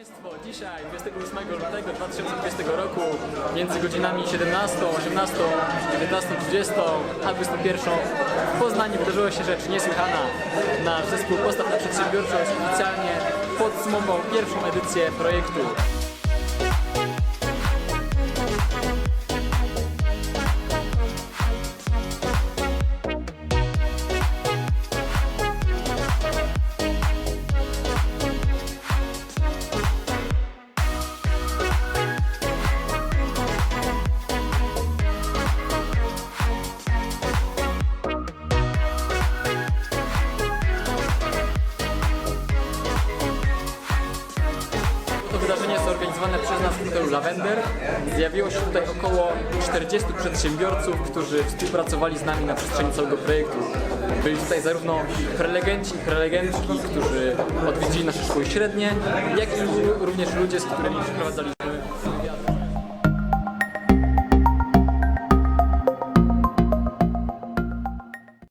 Państwo, dzisiaj 28 lutego 2020 roku między godzinami 17, 18, 19, 20 a 21 w Poznaniu wydarzyła się rzecz niesłychana. Nasz zespół Postaw na Przedsiębiorczość oficjalnie podsumował pierwszą edycję projektu. Wydarzenie jest zorganizowane przez nas w hotelu Lavender. Zjawiło się tutaj około 40 przedsiębiorców, którzy współpracowali z nami na przestrzeni całego projektu. Byli tutaj zarówno prelegenci i prelegentki, którzy odwiedzili nasze szkoły średnie, jak i również ludzie, z którymi przeprowadzaliśmy